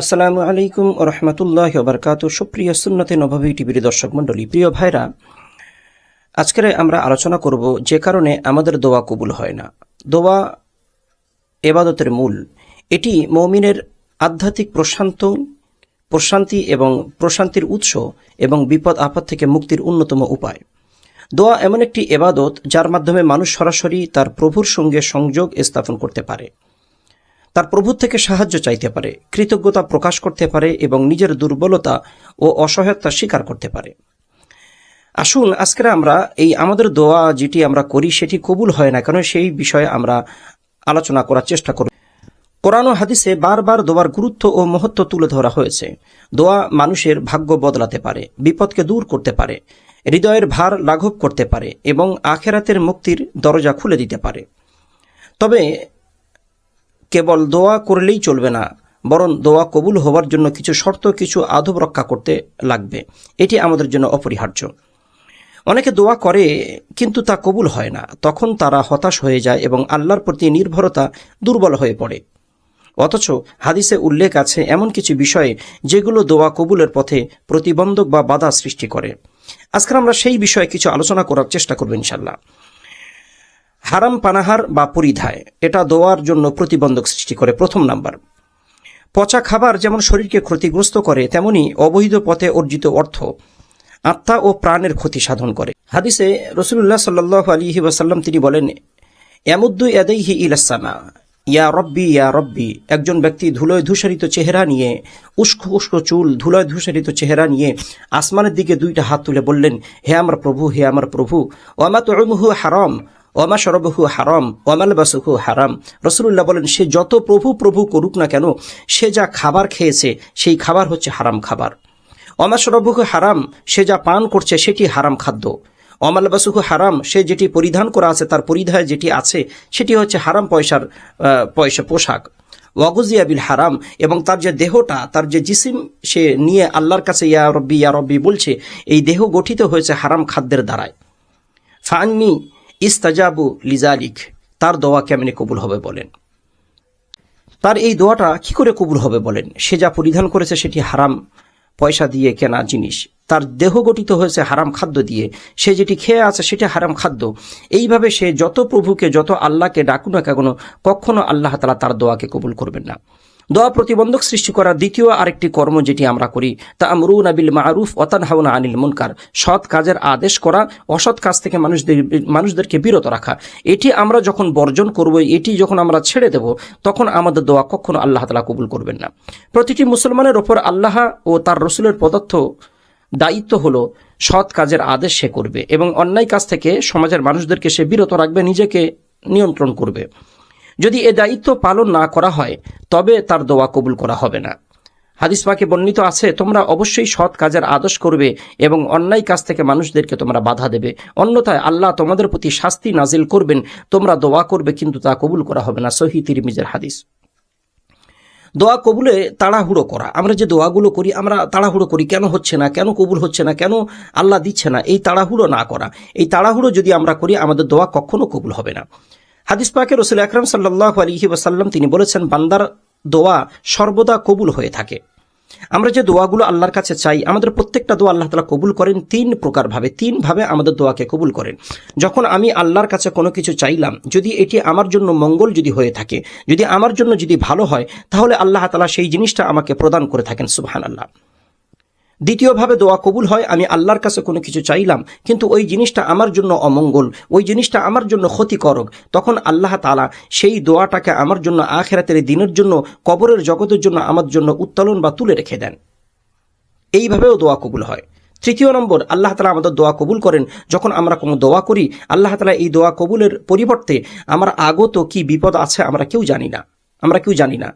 আসসালামু আলাইকুম রহমতুল্লাহ বরকাত। সুপ্রিয় সুন্নতে নবাবী টিভির দর্শক মণ্ডলী, প্রিয় ভাইরা, আজকের আমরা আলোচনা করব যে কারণে আমাদের দোয়া কবুল হয় না। দোয়া এবাদতের মূল। এটি মৌমিনের আধ্যাত্মিক প্রশান্ত, প্রশান্তি এবং প্রশান্তির উৎস এবং বিপদ আপদ থেকে মুক্তির অন্যতম উপায়। দোয়া এমন একটি এবাদত যার মাধ্যমে মানুষ সরাসরি তার প্রভুর সঙ্গে সংযোগ স্থাপন করতে পারে। তার প্রভু থেকে সাহায্য চাইতে পারে, কৃতজ্ঞতা প্রকাশ করতে পারে এবং নিজের দুর্বলতা ও অসহায়তা স্বীকার করতে পারে। আসুন আজকে আমরা এই আমাদের দোয়া যেটি আমরা করি সেটি কবুল হয় না কেন সেই বিষয়ে আমরা আলোচনা করার চেষ্টা করব। কোরআন হাদিসে বারবার দোয়ার গুরুত্ব ও মহত্ব তুলে ধরা হয়েছে। দোয়া মানুষের ভাগ্য বদলাতে পারে, বিপদকে দূর করতে পারে, হৃদয়ের ভার লাঘব করতে পারে এবং আখেরাতের মুক্তির দরজা খুলে দিতে পারে। তবে কেবল দোয়া করলেই চলবে না, বরং দোয়া কবুল হওয়ার জন্য কিছু শর্ত, কিছু আদব রক্ষা করতে লাগবে। এটি আমাদের জন্য অপরিহার্য। অনেকে দোয়া করে, কিন্তু তা কবুল হয় না। তখন তারা হতাশ হয়ে যায় এবং আল্লাহর প্রতি নির্ভরতা দুর্বল হয়ে পড়ে। অথচ হাদিসে উল্লেখ আছে এমন কিছু বিষয়ে যেগুলো দোয়া কবুলের পথে প্রতিবন্ধক বা বাধা সৃষ্টি করে। আজকে আমরা সেই বিষয়ে কিছু আলোচনা করার চেষ্টা করব ইনশাল্লাহ হারাম পানাহার বা পরিধায়। এটা দোয়ার জন্য প্রতিবন্ধক সৃষ্টি করে প্রথম নাম্বার। পচা খাবার যেমন শরীরকে ক্ষতিগ্রস্ত করে, তেমনি অবৈধ পথে অর্জিত অর্থ আত্মা ও প্রাণের ক্ষতি সাধন করে। হাদিসে রসুল্লাহ সাল্লাহ আলিহি ওয়াসাল্লাম তিনি বলেন এমুদ্দু এদেহি ইলাসানা ইয়া রব্বি ইয়া রব্বি, একজন ব্যক্তি ধুলোয় ধূসারিত চেহারা নিয়ে, উস্কো উস্কো চুল ধুলোয় ধূসারিত চেহারা নিয়ে আসমানের দিকে দুইটা হাত তুলে বললেন, হে আমার প্রভু, হে আমার প্রভু ওয়ামা তুমুহু হারাম ওমা সরবহু হারাম ওমাল বাসুহু হারাম। রসুল্লাহ বলেন, সে যত প্রভু প্রভু করুক না কেন, সে যা খাবার খেয়েছে, সেই খাবার হচ্ছে হারাম খাবার। অমা সরবহু হারাম, সে যা পান করছে, সেটি হারাম খাদ্য। অমাল বাসুহু হারাম, সে যেটি পরিধান করা আছে, তার পরিধায় যেটি আছে, সেটি হচ্ছে হারাম পয়সার পয়সা, পোশাক। ওয়াগুজিয়া বিল হারাম, এবং তার যে দেহটা, তার যে জিসিম, সে নিয়ে আল্লাহর কাছে ইয়া রব্বি ইয়া রব্বি বলছে, এই দেহ গঠিত হয়েছে হারাম খাদ্যের দ্বারায়। ফান্নি ইস্তাজাবু লিজালিক, তার দোয়া কেমনে কবুল হবে বলেন। তার এই দোয়াটা কি করে কবুল হবে বলেন? সে যা পরিধান করেছে সেটি হারাম। পয়সা দিয়ে কেনা জিনিস, তার দেহ গঠিত হয়েছে হারাম খাদ্য দিয়ে, সে যেটি খেয়ে আছে সেটি হারাম খাদ্য। এইভাবে সে যত প্রভুকে, যত আল্লাহকে ডাকুক না কেন, কখনো আল্লাহ তালা তার দোয়াকে কবুল করবেন না। দোয়া প্রতিবন্ধক সৃষ্টি করার দ্বিতীয় আরেকটি কর্ম যেটি আমরা করি তা আমরুন আবিল মারুফ অতান হাওনা আনিল মুনকার। সৎ কাজের আদেশ করা, অসৎ কাজ থেকে মানুষদের, মানুষদেরকে বিরত রাখা। এটি আমরা যখন বর্জন করব, এটি যখন আমরা ছেড়ে দেব, তখন আমাদের দোয়া কখনো আল্লাহ তালা কবুল করবেন না। প্রতিটি মুসলমানের ওপর আল্লাহ ও তার রসুলের পদার্থ দায়িত্ব হলো সৎ কাজের আদেশ সে করবে এবং অন্যায় কাজ থেকে সমাজের মানুষদেরকে সে বিরত রাখবে, নিজেকে নিয়ন্ত্রণ করবে। যদি এ দায়িত্ব পালন না করা হয়, তবে তার দোয়া কবুল করা হবে না। হাদিস পাকে বর্ণিত আছে, তোমরা অবশ্যই সৎ কাজের আদেশ করবে এবং অন্যায় কাজ থেকে মানুষদেরকে তোমরা বাধা দেবে। অন্যথায় আল্লাহ তোমাদের প্রতি শাস্তি নাজিল করবেন, তোমরা দোয়া করবে কিন্তু তা কবুল করা হবে না, সহি তিরমিজের হাদিস। দোয়া কবুলে তাড়াহুড়ো করা। আমরা যে দোয়াগুলো করি, আমরা তাড়াহুড়ো করি, কেন হচ্ছে না, কেন কবুল হচ্ছে না, কেন আল্লাহ দিচ্ছে না, এই তাড়াহুড়ো না করা। এই তাড়াহুড়ো যদি আমরা করি, আমাদের দোয়া কখনো কবুল হবে না। হাদিস পাকে রসুল আকরাম সাল্লাহ আলহি ওয়াসাল্লাম তিনি বলেছেন, বান্দার দোয়া সর্বদা কবুল হয়ে থাকে। আমরা যে দোয়াগুলো আল্লাহর কাছে চাই, আমাদের প্রত্যেকটা দোয়া আল্লাহ তালা কবুল করেন তিন প্রকারভাবে, তিনভাবে আমাদের দোয়াকে কবুল করেন। যখন আমি আল্লাহর কাছে কোনো কিছু চাইলাম, যদি এটি আমার জন্য মঙ্গল যদি হয়ে থাকে, যদি আমার জন্য যদি ভালো হয়, তাহলে আল্লাহ তালা সেই জিনিসটা আমাকে প্রদান করে থাকেন সুবহান আল্লাহ দ্বিতীয়ভাবে দোয়া কবুল হয়, আমি আল্লাহর কাছে কোনো কিছু চাইলাম, কিন্তু ওই জিনিসটা আমার জন্য অমঙ্গল, ওই জিনিসটা আমার জন্য ক্ষতিকারক তখন আল্লাহ তালা সেই দোয়াটাকে আমার জন্য আখেরাতের দিনের জন্য, কবরের জগতের জন্য আমার জন্য উত্তোলন বা তুলে রেখে দেন। এইভাবেও দোয়া কবুল হয়। তৃতীয় নম্বর, আল্লাহ তালা আমাদের দোয়া কবুল করেন, যখন আমরা কোনো দোয়া করি, আল্লাহ তালা এই দোয়া কবুলের পরিবর্তে আমার আগত কি বিপদ আছে আমরা কেউ জানি না। আমরা কেউ জানি না।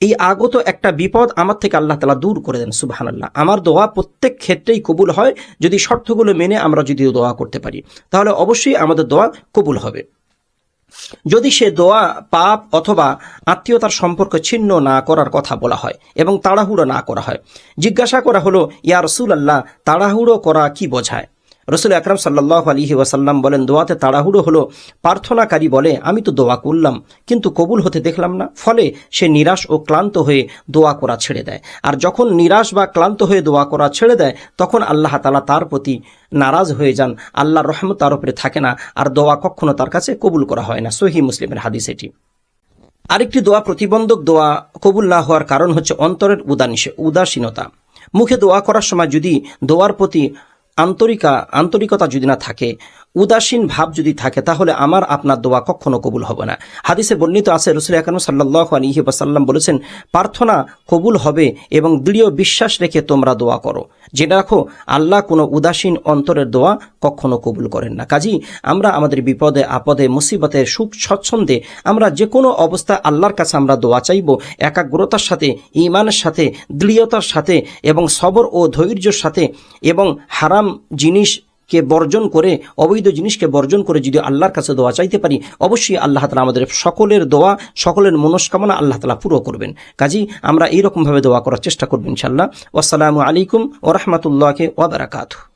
এই আগত একটা বিপদ আমার থেকে আল্লাহ তালা দূর করে দেন সুবাহান আল্লাহ আমার দোয়া প্রত্যেক ক্ষেত্রেই কবুল হয়, যদি শর্তগুলো মেনে আমরা যদি দোয়া করতে পারি। তাহলে অবশ্যই আমাদের দোয়া কবুল হবে। যদি সে দোয়া পাপ অথবা আত্মীয়তার সম্পর্ক ছিন্ন না করার কথা বলা হয় এবং তাড়াহুড়ো না করা হয়, জিজ্ঞাসা করা হলো, ইয়া রসুল আল্লাহ তাড়াহুড়ো করা কি বোঝায়? রসুল আকরাম সাল্লাহ আলহি ওয়াসাল্লাম বলেন, দোয়াতে তাড়াহুড়ো হলো। প্রার্থনাকারী বলে, আমি তো দোয়া করলাম, কিন্তু কবুল হতে দেখলাম না। ফলে সে নিরাশ ও ক্লান্ত হয়ে দোয়া করা ছেড়ে দেয়। আর যখন নিরাশ বা ক্লান্ত হয়ে দোয়া করা ছেড়ে দেয়, তখন আল্লাহ তালা তার প্রতি নারাজ হয়ে যান। আল্লাহর রহমত তার উপরে থাকে না, আর দোয়া কখনো তার কাছে কবুল করা হয় না। সহি মুসলিমের হাদিস এটি। আরেকটি দোয়া প্রতিবন্ধক দোয়া কবুল না হওয়ার কারণ হচ্ছে অন্তরের উদানিসে উদাসীনতা। মুখে দোয়া করার সময় যদি দোয়ার প্রতি আন্তরিকা আন্তরিকতা যদি না থাকে উদাসীন ভাব যদি থাকে, তাহলে আমার আপনার দোয়া কখনো কবুল হবে না। হাদিসে বর্ণিত আছে, রসুল আকরম সাল্লাহ আলহি ওয়াসাল্লাম বলেছেন, প্রার্থনা কবুল হবে এবং দৃঢ় বিশ্বাস রেখে তোমরা দোয়া করো। জেনে রাখো, আল্লাহ কোনো উদাসীন অন্তরের দোয়া কখনো কবুল করেন না। কাজী, আমরা আমাদের বিপদে, আপদে, মুসিবতে, সুখ স্বচ্ছন্দে আমরা যে কোনো অবস্থায় আল্লাহর কাছে আমরা দোয়া চাইব, একাগ্রতার সাথে ইমানের সাথে, দৃঢ়তার সাথে এবং সবর ও ধৈর্যের সাথে এবং হারাম জিনিস কে বর্জন করে, অবৈধ জিনিসকে বর্জন করে যদি আল্লাহর কাছে দোয়া চাইতে পারি, অবশ্যই আল্লাহ তালা আমাদের সকলের দোয়া, সকলের মনস্কামনা আল্লাহ তালা পুরো করবেন। কাজী, আমরা এইরকমভাবে দোয়া করার চেষ্টা করবেন ইনশাল্লাহ আসসালামু আলাইকুম ও রহমতুল্লাহকে ওবরাকাতু